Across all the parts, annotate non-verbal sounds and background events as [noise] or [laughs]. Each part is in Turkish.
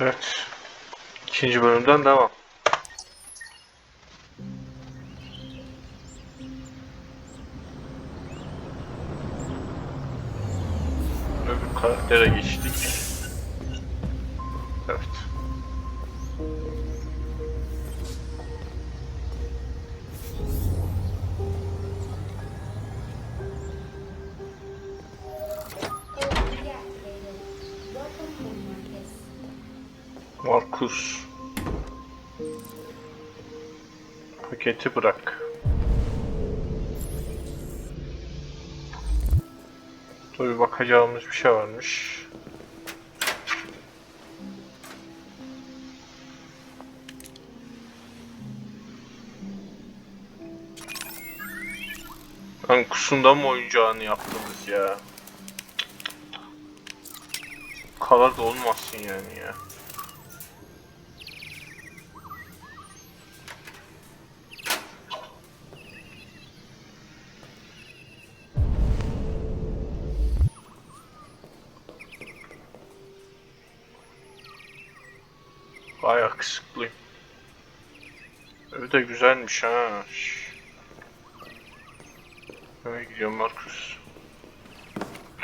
Evet. İkinci bölümden devam. Öbür karaktere geçtik. Tabii bakacağımız bir şey varmış. Lan kusunda mı oyuncağını yaptınız ya? Kadar da olmasın yani ya. De güzelmiş ha. Nereye gidiyorum Markus?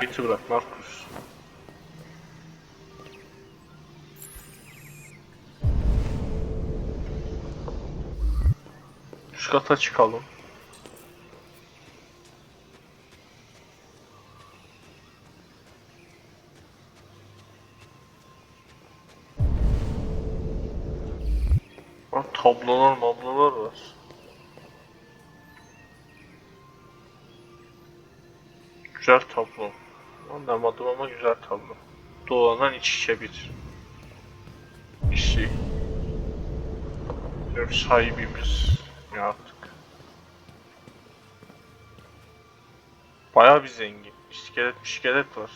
Giti bırak Markus. Üst kata çıkalım. Tablolar mablolar var. Güzel tablo. Anlamadım ama güzel tablo. Dolanan iç içe bir. İşi. Ev sahibimiz ya artık. Bayağı bir zengin. İskelet iskelet var.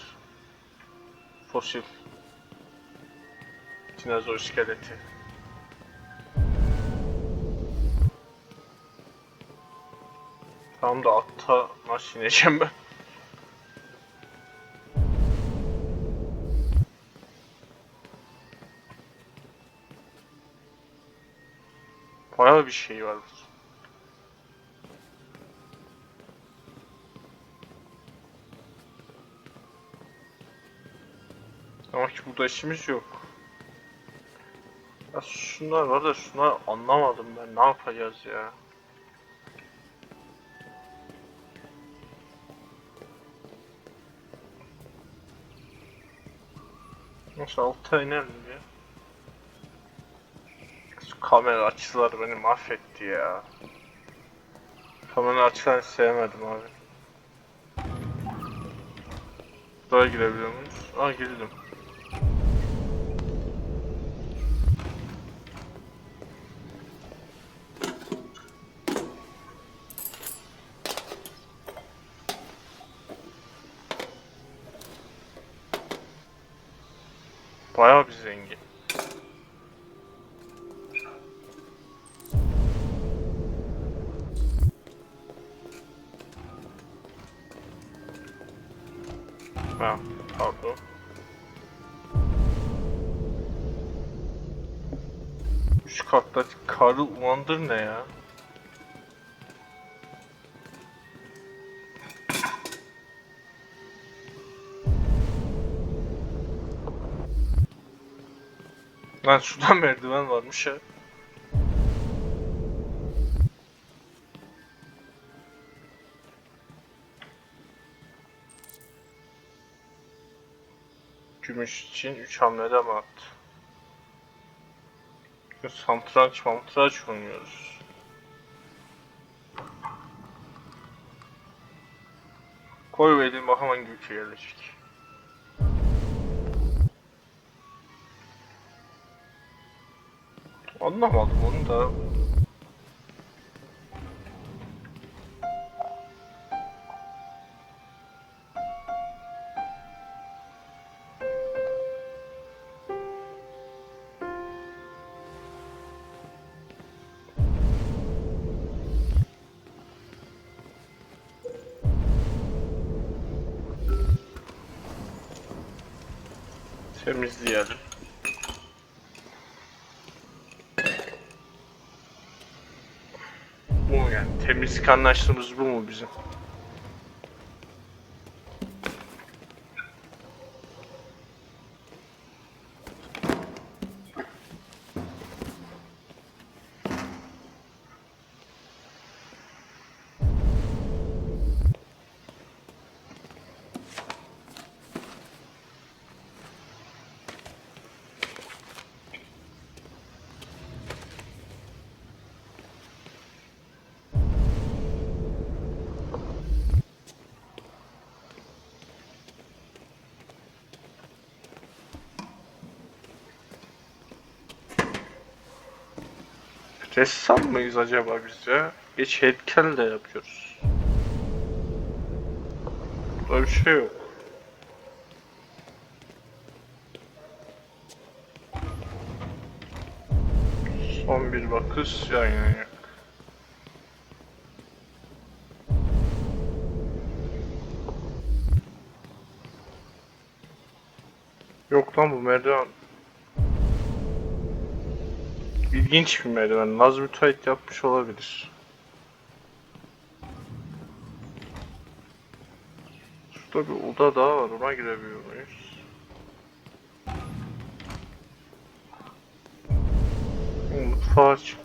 Fosil. Dinozor iskeleti. Tam da atta nasıl ineceğim ben? Bayağı bir şey var. Ama ki burada işimiz yok. Ya şunlar var da şunlar anlamadım ben ne yapacağız ya. Nasıl alta inelim ya? Şu kamera açıları beni mahvetti ya. Kamera açılarını sevmedim abi. Buraya girebiliyor muyuz? Aa girdim. Ha, pardon. Üst katta karı ulandır ne ya? Lan şuradan [laughs] merdiven varmış ya. Gümüş için 3 hamlede mi attı? Santranç mantranç oynuyoruz. Koy verelim bakalım hangi ülke gelecek. Anlamadım onu da. temizleyelim. Bu mu yani? Temizlik anlaştığımız bu mu bizim? Ressam mıyız acaba biz ya? Geç heykel de yapıyoruz. Burada bir şey yok. Son bir bakış yan yana. Yok lan bu merdiven. İlginç bir merdiven. Naz müteahhit yapmış olabilir. Şurada bir oda daha var. Ona girebiliyor muyuz? Mutfağa çıktı.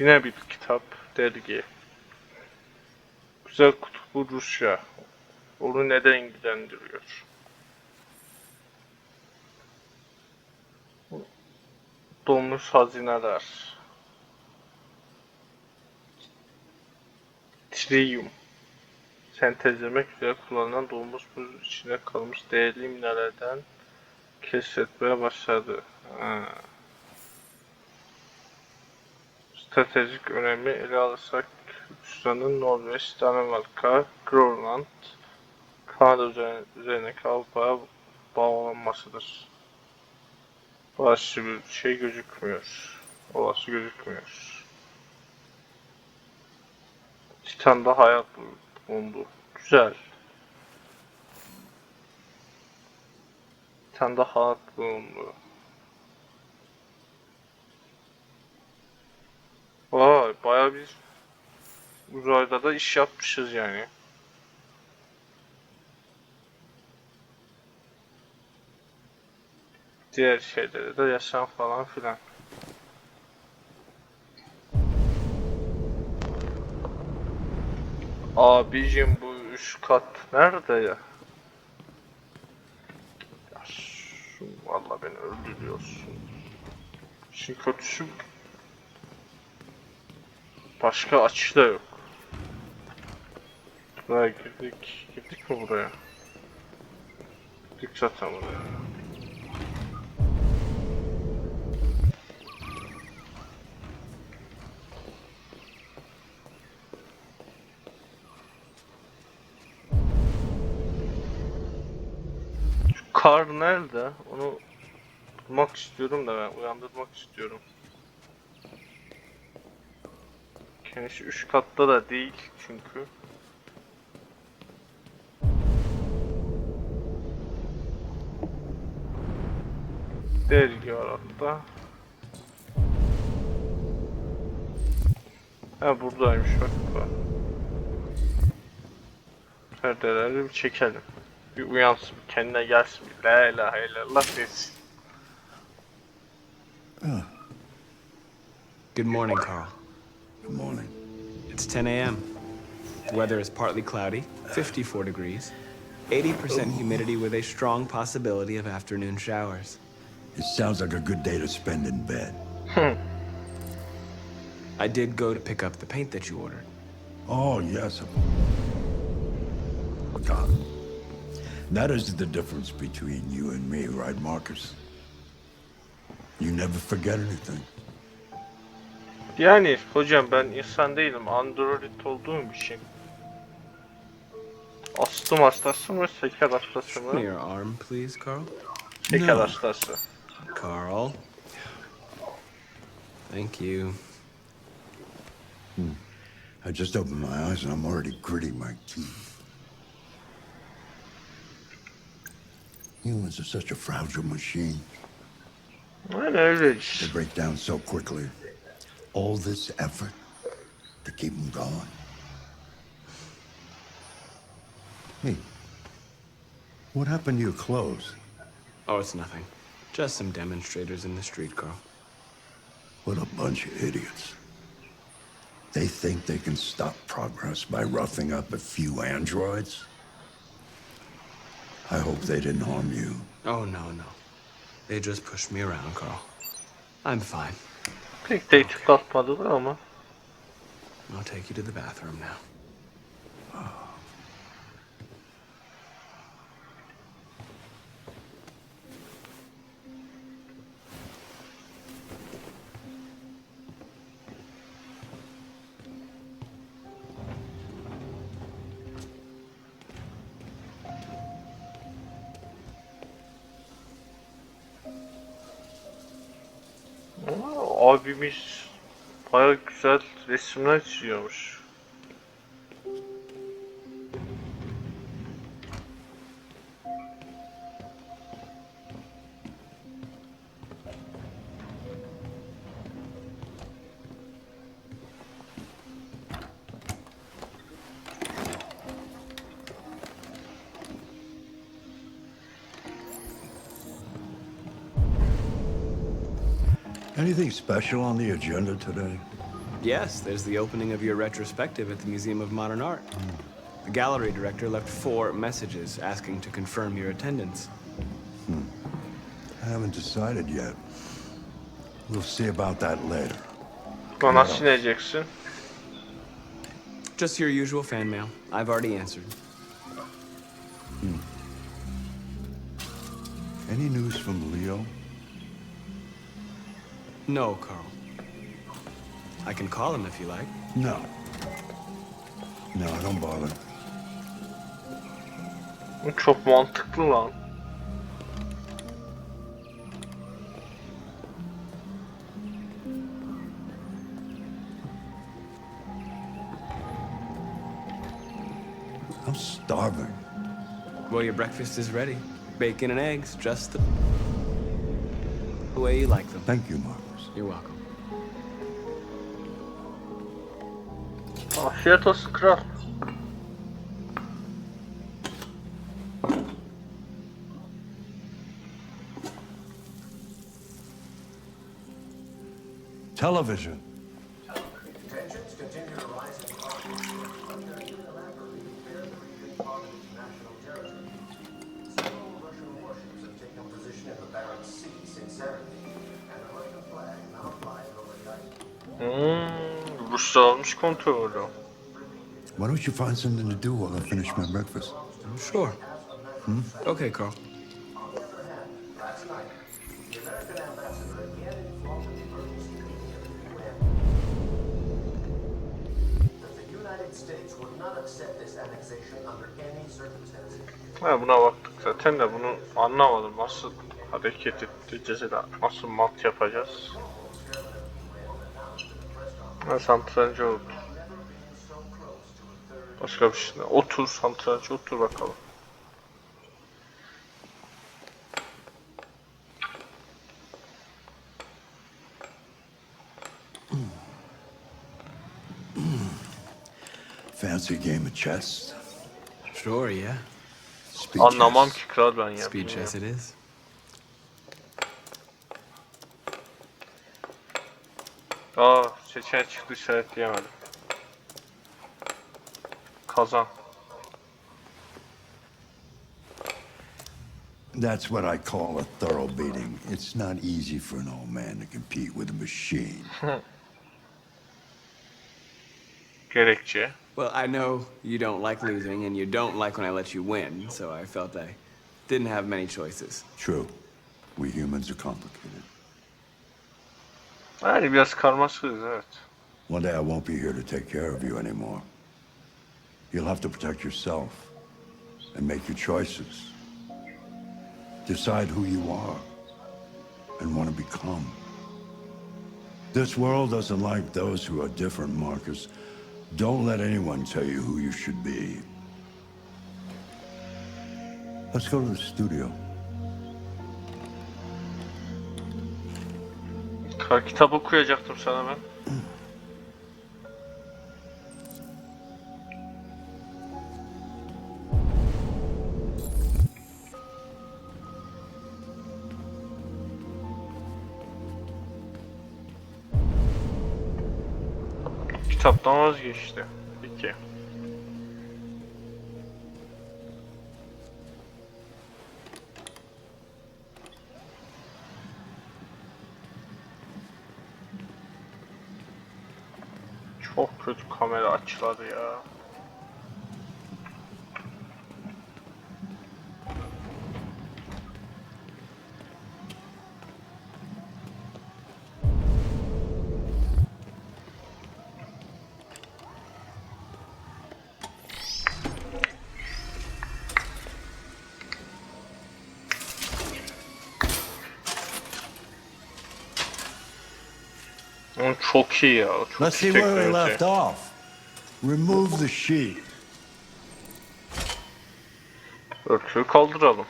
Yine bir kitap, dergi. Güzel kutuplu Rusya. Onu neden ilgilendiriyor? Donmuş hazineler. Triyum. Sentezlemek üzere kullanılan donmuş buz içine kalmış değerli minerallerden keşfetmeye başladı. Ha. Stratejik önemi ele alırsak Rusya'nın Norveç, Danimarka, Grönland, Kanada üzerine, üzerindeki Avrupa'ya bağlanmasıdır. Başka bir şey gözükmüyor. Olası gözükmüyor. Titan'da hayat bulundu. Güzel. Titan'da hayat bulundu. Vay baya bir uzayda da iş yapmışız yani. Diğer şeylere de yaşam falan filan. Abicim bu üst kat nerede ya? Valla beni öldürüyorsun. İşin kötüsü Başka açı da yok. Buraya girdik. Girdik mi buraya? Girdik zaten buraya. Şu kar nerede? Onu bulmak istiyorum da ben uyandırmak istiyorum. Kendisi üst katta da değil çünkü. Dergi var hatta. Ha buradaymış bak. bak. Perdeleri bir çekelim. Bir uyansın, bir kendine gelsin. Bir la ilahe illallah desin. Good morning, Carl. Good morning. It's 10 a.m. The weather is partly cloudy, 54 degrees, 80% humidity with a strong possibility of afternoon showers. It sounds like a good day to spend in bed. Hmm. I did go to pick up the paint that you ordered. Oh, yes. God. That is the difference between you and me, right, Marcus? You never forget anything. Yani hocam ben insan değilim. Android olduğum için. Astım hastası mı? Şeker hastası mı? Your arm please Carl. Şeker no. hastası. Carl. Thank you. Hmm. I just opened my eyes and I'm already gritting my teeth. Humans are such a fragile machine. What is it? They break down so quickly. All this effort to keep them going. Hey, what happened to your clothes? Oh, it's nothing. Just some demonstrators in the street, Carl. What a bunch of idiots. They think they can stop progress by roughing up a few androids? I hope they didn't harm you. Oh, no, no. They just pushed me around, Carl. I'm fine. I'll take you to the bathroom now. Abimiz baya güzel resimler çiziyormuş. Special on the agenda today? Yes, there's the opening of your retrospective at the Museum of Modern Art. The gallery director left four messages asking to confirm your attendance. Hmm. I haven't decided yet. We'll see about that later. Bana sineceksin. Just your usual fan mail. I've already answered. Hmm. Any news from Leo? No, Carl. I can call him if you like. No. No, I don't bother. Bu çok mantıklı lan. I'm starving. Well, your breakfast is ready. Bacon and eggs, just the the way you like them. Thank you, Marcus. You're welcome. Afiyet olsun kral. Television. Almış kontrolü. Why don't you find something to do while I finish my breakfast? Sure. Okay, Carl. Ha buna baktık zaten de bunu anlamadım. Nasıl hareket edeceğiz de nasıl mat yapacağız? Ha santrancı oldu. Başka bir şey. Otur santrancı otur bakalım. Fancy game of chess? Sure, yeah. Speed Anlamam chess. ki kral ben ya. Speed chess it is. Aa seçeneği çıktı işaretleyemedim. Kazan. That's what I call a thorough beating. It's not easy for an old man to compete with a machine. [laughs] Gerekçe. Well, I know you don't like losing, and you don't like when I let you win, so I felt I didn't have many choices. True. We humans are complicated. Yani biraz karmaşıkız evet. One day I won't be here to take care of you anymore. You'll have to protect yourself and make your choices. Decide who you are and want to become. This world doesn't like those who are different, Marcus. Don't let anyone tell you who you should be. Let's go to the studio. Kar kitap okuyacaktım sana ben. Kitaptan vazgeçti. Çok kötü kamera açıları ya. Çok iyi ya. Çok Let's see where we left off. Remove the sheet. Örtüyü kaldıralım.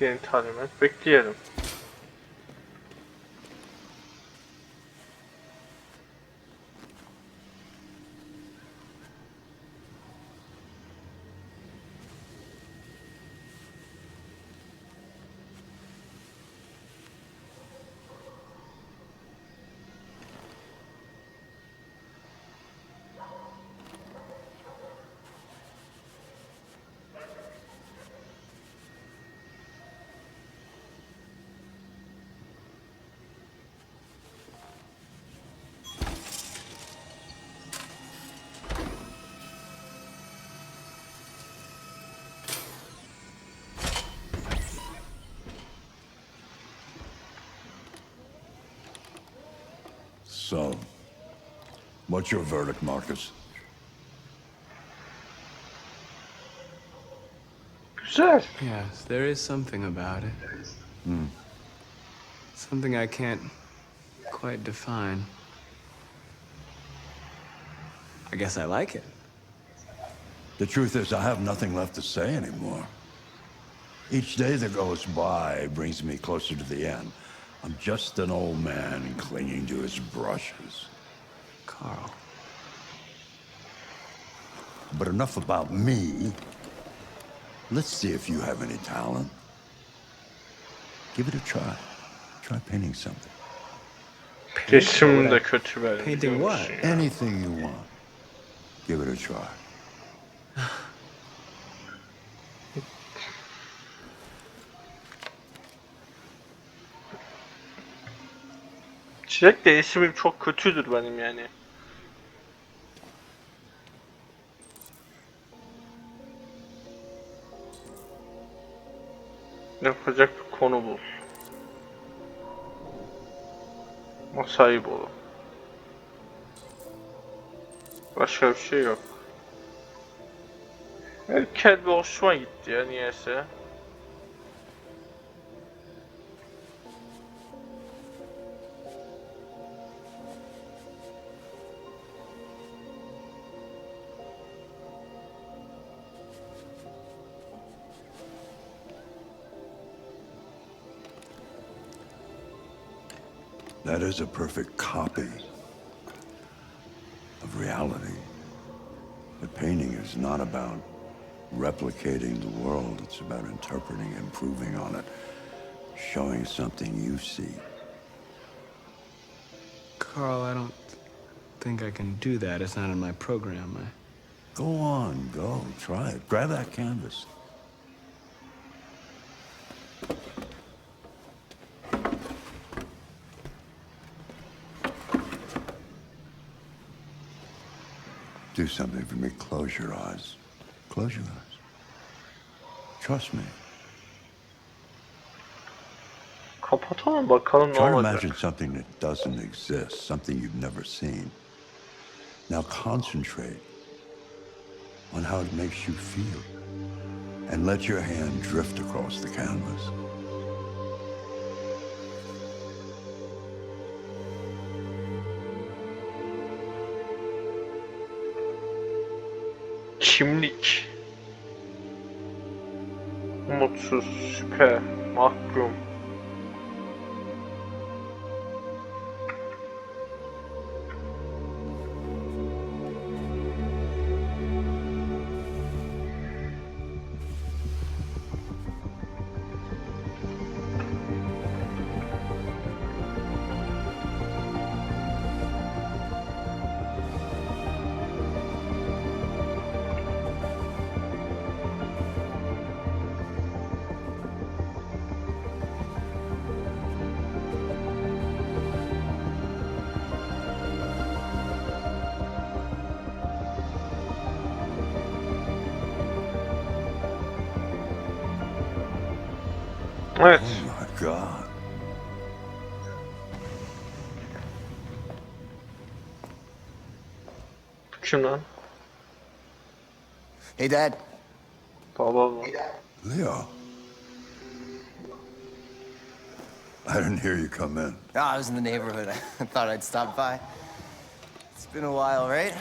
Yeni talimat bekleyelim. So, what's your verdict, Marcus? Güzel. Yes, there is something about it. Hmm. Something I can't quite define. I guess I like it. The truth is, I have nothing left to say anymore. Each day that goes by brings me closer to the end. I'm just an old man clinging to his brushes. Carl. But enough about me. Let's see if you have any talent. Give it a try. Try painting something. Resim de kötü benim. Painting what? Anything you want. Give it a try. [sighs] [laughs] Çilek de resimim çok kötüdür benim yani. Yapacak bir konu bul. Masayı bul. Başka bir şey yok. Heykel bir hoşuma gitti ya niyeyse. That is a perfect copy of reality. The painting is not about replicating the world. It's about interpreting, improving on it, showing something you see. Carl, I don't think I can do that. It's not in my program. I... Go on, go, try it. Grab that canvas. Do something for me. Close your eyes. Close your eyes. Trust me. Kapatalım bakalım ne Try to olacak. imagine something that doesn't exist, something you've never seen. Now concentrate on how it makes you feel. And let your hand drift across the canvas. Kimlik. Mutsuz, şüphe, mahkum. Evet. Oh my God. Kim lan? Hey, Dad. Baba mı? Leo. I didn't hear you come in. Oh, I was in the neighborhood. [laughs] I thought I'd stop by. It's been a while, right?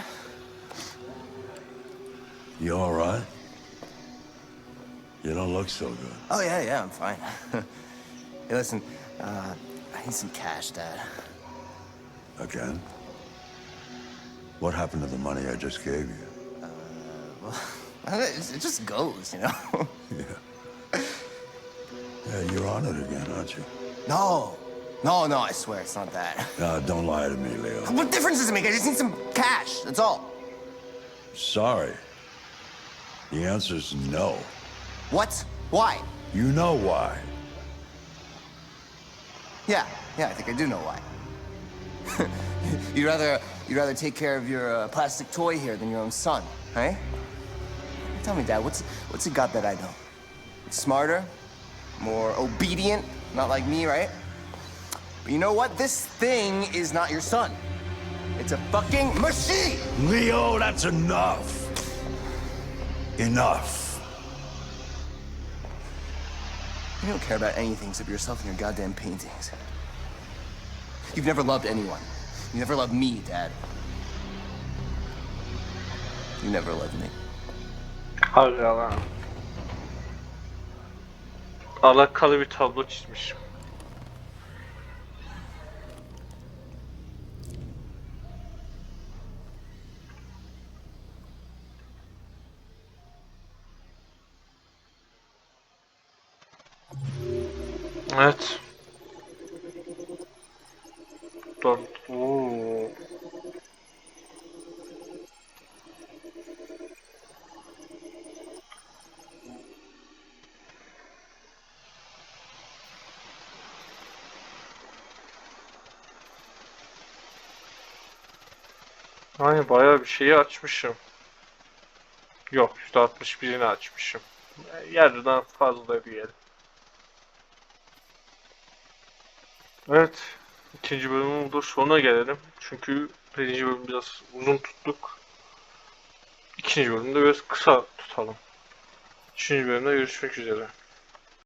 You all right? You don't look so good. Oh, yeah, yeah, I'm fine. [laughs] hey, listen, uh, I need some cash, Dad. Again? What happened to the money I just gave you? Uh, [laughs] It it just goes, you know? [laughs] Yeah. Yeah, you're on it again, aren't you? no, no, no, I swear it's not that. Nah, don't lie to me, Leo. What difference does it make? I just need some cash, that's all. Sorry. The answer's no. What? Why? You know why. Yeah, yeah, I think I do know why. [laughs] you'd rather you'd rather take care of your uh, plastic toy here than your own son, right? Tell me, Dad, what's what's it got that I don't? It's smarter, more obedient, not like me, right? But you know what? This thing is not your son. It's a fucking machine. Leo, that's enough. Enough. You don't care about anything except yourself and your goddamn paintings. You've never loved anyone. You never loved me, Dad. You never loved me. Aga lan. Alakalı bir tablo çizmişim. Evet. Dur. Oo. Hani bayağı bir şeyi açmışım. Yok %61'ini açmışım. Yarıdan fazla diyelim. Evet. ikinci bölümün burada sonuna gelelim. Çünkü birinci bölüm biraz uzun tuttuk. İkinci bölümde biraz kısa tutalım. Üçüncü bölümde görüşmek üzere.